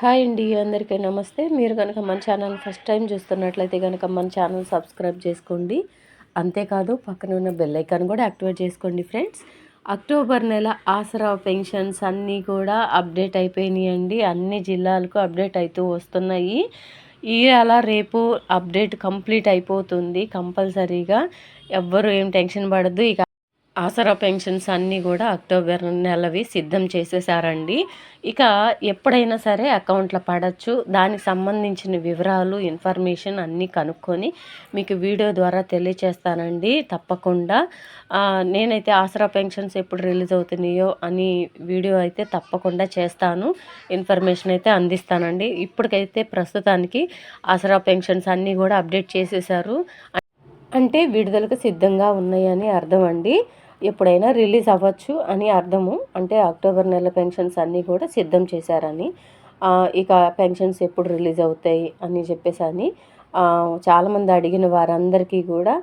Hi అండి అందరికీ నమస్తే. మీరు కనుక మన ఛానల్ ఫస్ట్ టైం చూస్తున్నట్లయితే కనుక మన ఛానల్ సబ్స్క్రైబ్ చేసుకోండి. అంతేకాదు పక్కన ఉన్న బెల్ ఐకాన్ కూడా యాక్టివేట్ చేసుకోండి ఫ్రెండ్స్. అక్టోబర్ నెల ఆసరా పెన్షన్స్ అన్నీ కూడా అప్డేట్ అయిపోయినాయండి. అన్ని జిల్లాలకు అప్డేట్ అవుతూ వస్తున్నాయి. ఈ అలా రేపు అప్డేట్ కంప్లీట్ అయిపోతుంది కంపల్సరీగా. ఎవ్వరు ఏం టెన్షన్ పడద్దు. ఇక ఆసరా పెన్షన్స్ అన్నీ కూడా అక్టోబర్ నెలవి సిద్ధం చేసేసారండి. ఇక ఎప్పుడైనా సరే అకౌంట్లో పడచ్చు. దానికి సంబంధించిన వివరాలు ఇన్ఫర్మేషన్ అన్నీ కనుక్కొని మీకు వీడియో ద్వారా తెలియచేస్తానండి. తప్పకుండా. నేనైతే ఆసరా పెన్షన్స్ ఎప్పుడు రిలీజ్ అవుతున్నాయో అని వీడియో అయితే తప్పకుండా చేస్తాను. ఇన్ఫర్మేషన్ అయితే అందిస్తానండి. ఇప్పటికైతే ప్రస్తుతానికి ఆసరా పెన్షన్స్ అన్నీ కూడా అప్డేట్ చేసేసారు. అంటే విడుదలకు సిద్ధంగా ఉన్నాయని అర్థం అండి ఎప్పుడైనా రిలీజ్ అవ్వచ్చు అని అర్థము. అంటే అక్టోబర్ నెల పెన్షన్స్ అన్నీ కూడా సిద్ధం చేశారని. ఇక పెన్షన్స్ ఎప్పుడు రిలీజ్ అవుతాయి అని చెప్పేసి అని చాలామంది అడిగిన వారందరికీ కూడా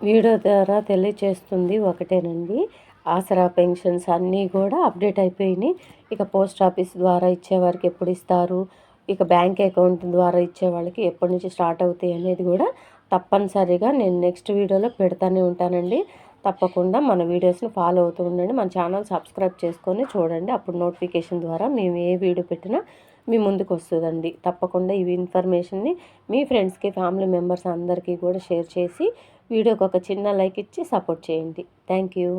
వీడియో ద్వారా తెలియచేస్తుంది ఒకటేనండి. ఆసరా పెన్షన్స్ అన్నీ కూడా అప్డేట్ అయిపోయినాయి. ఇక పోస్ట్ ఆఫీస్ ద్వారా ఇచ్చేవారికి ఎప్పుడు ఇస్తారు? ఇక బ్యాంక్ అకౌంట్ ద్వారా ఇచ్చే వాళ్ళకి ఎప్పటి నుంచి స్టార్ట్ అవుతాయి అనేది కూడా తప్పనిసరిగా నేను నెక్స్ట్ వీడియోలో పెడతానే ఉంటానండి. తప్పకుండా మన వీడియోస్ని ఫాలో అవుతూ ఉండండి. మన ఛానల్ సబ్స్క్రైబ్ చేసుకొని చూడండి. అప్పుడు నోటిఫికేషన్ ద్వారా మేము ఏ వీడియో పెట్టినా మీ ముందుకు వస్తుందండి. తప్పకుండా ఈ ఇన్ఫర్మేషన్ని మీ ఫ్రెండ్స్కి ఫ్యామిలీ మెంబర్స్ అందరికీ కూడా షేర్ చేసి వీడియోకి ఒక చిన్న లైక్ ఇచ్చి సపోర్ట్ చేయండి. Thank you.